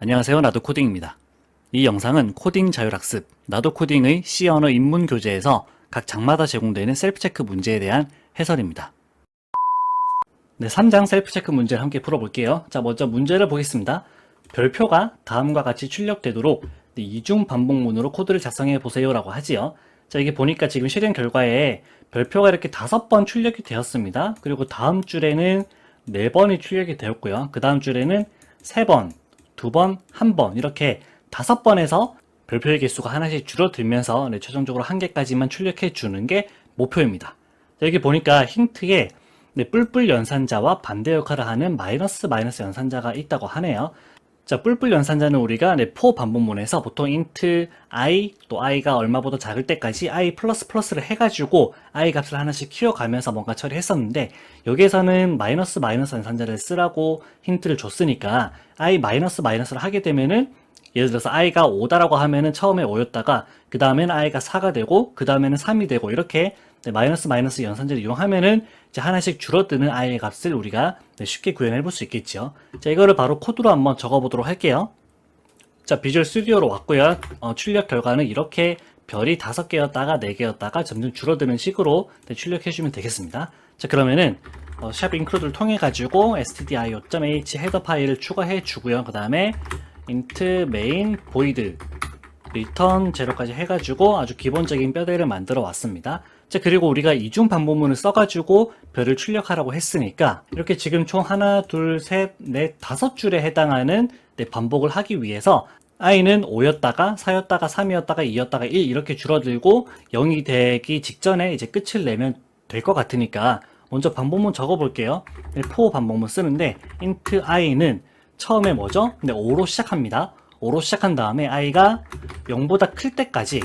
안녕하세요. 나도 코딩입니다. 이 영상은 코딩 자율학습, 나도 코딩의 C 언어 입문 교재에서 각 장마다 제공되는 셀프 체크 문제에 대한 해설입니다. 네, 3장 셀프 체크 문제를 함께 풀어볼게요. 자, 먼저 문제를 보겠습니다. 별표가 다음과 같이 출력되도록 네, 이중 반복문으로 코드를 작성해 보세요라고 하지요. 자, 이게 보니까 지금 실행 결과에 별표가 이렇게 다섯 번 출력이 되었습니다. 그리고 다음 줄에는 네 번이 출력이 되었고요. 그 다음 줄에는 세 번, 두 번, 한 번 이렇게 다섯 번에서 별표의 개수가 하나씩 줄어들면서 네, 최종적으로 한 개까지만 출력해 주는 게 목표입니다. 자, 여기 보니까 힌트에 네, 뿔뿔 연산자와 반대 역할을 하는 마이너스 마이너스 연산자가 있다고 하네요. 자, 뿔뿔 연산자는 우리가 네, 포 반복문에서 보통 int i 또 i가 얼마보다 작을 때까지 i 플러스 플러스를 해가지고 i 값을 하나씩 키워가면서 뭔가 처리했었는데 여기에서는 마이너스 마이너스 연산자를 쓰라고 힌트를 줬으니까 i 마이너스 마이너스를 하게 되면은 예를 들어서 i가 5다라고 하면은 처음에 5였다가 그 다음에는 i가 4가 되고 그 다음에는 3이 되고 이렇게 네, 마이너스 마이너스 연산자를 이용하면은 이제 하나씩 줄어드는 i의 값을 우리가 네, 쉽게 구현해 볼 수 있겠죠. 자, 이거를 바로 코드로 한번 적어보도록 할게요. 자, 비주얼 스튜디오로 왔고요. 어, 출력 결과는 이렇게 별이 다섯 개였다가 네 개였다가 점점 줄어드는 식으로 네, 출력해 주면 되겠습니다. 자, 그러면은 어, 샵 인크루드를 통해 가지고 stdio.h 헤더 파일을 추가해 주고요. 그 다음에 int main void return 제로까지 해가지고 아주 기본적인 뼈대를 만들어 왔습니다. 자, 그리고 우리가 이중 반복문을 써가지고 별을 출력하라고 했으니까 이렇게 지금 총 하나, 둘, 셋, 넷, 다섯 줄에 해당하는 네, 반복을 하기 위해서 i는 5였다가 4였다가 3이었다가 2였다가 1 이렇게 줄어들고 0이 되기 직전에 이제 끝을 내면 될 것 같으니까 먼저 반복문 적어볼게요. 네, 포 반복문 쓰는데 int i는 처음에 뭐죠? 근데 5로 시작합니다. 5로 시작한 다음에 i가 0보다 클 때까지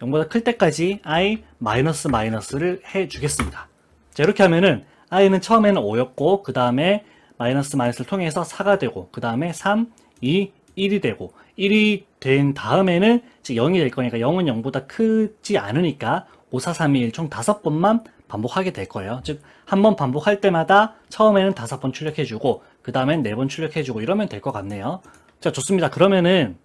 0보다 클 때까지 i 마이너스 마이너스를 해 주겠습니다. 자, 이렇게 하면은 i는 처음에는 5였고 그 다음에 마이너스 마이너스를 통해서 4가 되고 그 다음에 3, 2, 1이 되고 1이 된 다음에는 이제 0이 될 거니까 0은 0보다 크지 않으니까 5, 4, 3, 2, 1 총 5번만 반복하게 될 거예요. 즉, 한 번 반복할 때마다 처음에는 5번 출력해주고, 그 다음엔 4번 출력해주고 이러면 될 것 같네요. 자, 좋습니다. 그러면은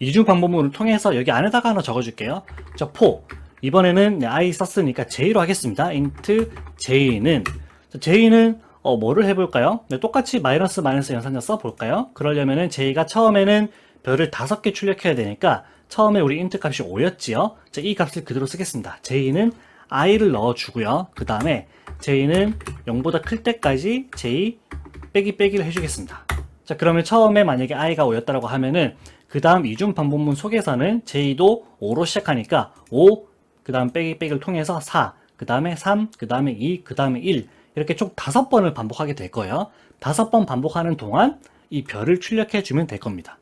이중 반복문을 통해서 여기 안에다가 하나 적어줄게요. 자, 포. 이번에는 i 썼으니까 j로 하겠습니다. int j는 자, j는 어, 뭐를 해볼까요? 네, 똑같이 마이너스 마이너스 연산자 써볼까요? 그러려면은 j가 처음에는 별을 다섯 개 출력해야 되니까 처음에 우리 int 값이 5였지요. 자, 이 값을 그대로 쓰겠습니다. j는 i를 넣어주고요. 그 다음에 j는 0보다 클 때까지 j 빼기 빼기를 해주겠습니다. 자, 그러면 처음에 만약에 i가 5였다라고 하면은 그 다음 이중 반복문 속에서는 j도 5로 시작하니까 5, 그 다음 빼기 빼기를 통해서 4, 그 다음에 3, 그 다음에 2, 그 다음에 1 이렇게 총 다섯 번을 반복하게 될 거예요. 다섯 번 반복하는 동안 이 별을 출력해 주면 될 겁니다.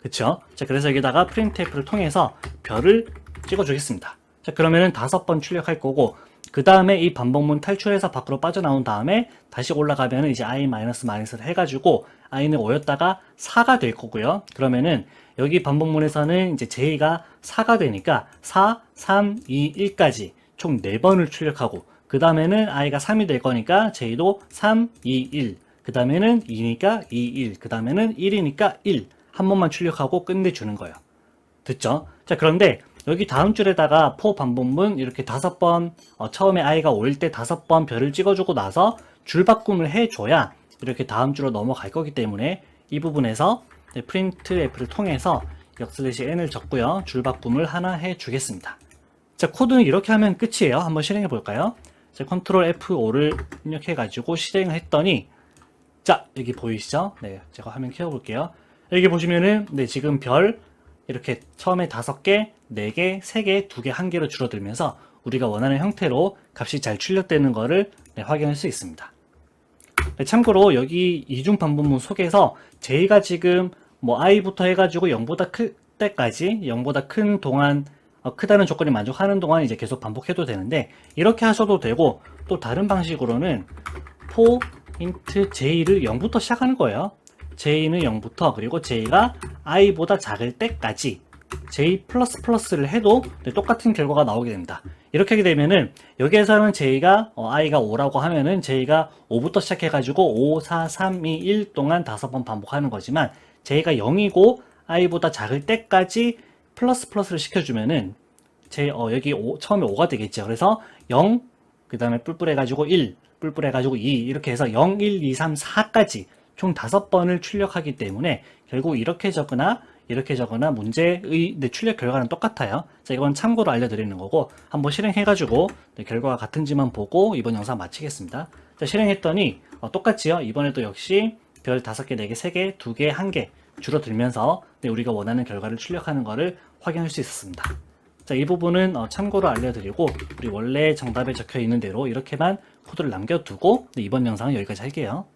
그쵸? 자, 그래서 여기다가 프린트F를 통해서 별을 찍어 주겠습니다. 자, 그러면은 다섯 번 출력할 거고, 그 다음에 이 반복문 탈출해서 밖으로 빠져나온 다음에 다시 올라가면은 이제 i 마이너스 마이너스를 해가지고 i는 5였다가 4가 될 거고요. 그러면은 여기 반복문에서는 이제 j가 4가 되니까 4, 3, 2, 1까지 총 4번을 출력하고 그 다음에는 i가 3이 될 거니까 j도 3, 2, 1. 그 다음에는 2니까 2, 1. 그 다음에는 1이니까 1. 한 번만 출력하고 끝내주는 거예요. 듣죠? 자, 그런데 여기 다음 줄에다가 포 반복문 이렇게 다섯 번, 어, 처음에 i가 5일 때 다섯 번 별을 찍어주고 나서 줄 바꿈을 해줘야 이렇게 다음 줄로 넘어갈 거기 때문에 이 부분에서 네, printf를 통해서 역슬래시 n을 적고요. 줄 바꿈을 하나 해주겠습니다. 자, 코드는 이렇게 하면 끝이에요. 한번 실행해 볼까요? 자, 컨트롤 F5를 입력해 가지고 실행을 했더니 자, 여기 보이시죠? 네, 제가 화면 키워볼게요. 여기 보시면은, 네, 지금 별, 이렇게 처음에 다섯 개, 네 개, 세 개, 두 개, 한 개로 줄어들면서 우리가 원하는 형태로 값이 잘 출력되는 거를 네, 확인할 수 있습니다. 네, 참고로 여기 이중 반복문 속에서 j가 지금 뭐 i부터 해가지고 0보다 클 때까지 0보다 큰 동안 어, 크다는 조건이 만족하는 동안 이제 계속 반복해도 되는데 이렇게 하셔도 되고 또 다른 방식으로는 for int j를 0부터 시작하는 거예요. J는 0부터 그리고 j가 i보다 작을 때까지 j 를 해도 네, 똑같은 결과가 나오게 됩니다. 이렇게 되면은 여기에서는 j가 어, i가 5라고 하면은 j가 5부터 시작해가지고 5, 4, 3, 2, 1 동안 다섯 번 반복하는 거지만 j가 0이고 i보다 작을 때까지 플러스 플러스를 시켜주면은 제 어, 여기 오- 처음에 5가 되겠죠. 그래서 0, 그 다음에 뿔뿔 해가지고 1, 뿔뿔 해가지고 2 이렇게 해서 0, 1, 2, 3, 4까지 총 5번을 출력하기 때문에 결국 이렇게 적거나 이렇게 적거나 문제의 네, 출력 결과는 똑같아요. 자, 이건 참고로 알려드리는 거고 한번 실행해가지고 네, 결과가 같은지만 보고 이번 영상 마치겠습니다. 자, 실행했더니 어, 똑같지요. 이번에도 역시 별 5개, 4개, 3개, 2개, 1개 줄어들면서 네, 우리가 원하는 결과를 출력하는 것을 확인할 수 있었습니다. 자, 이 부분은 어, 참고로 알려드리고 우리 원래 정답에 적혀 있는 대로 이렇게만 코드를 남겨두고 네, 이번 영상은 여기까지 할게요.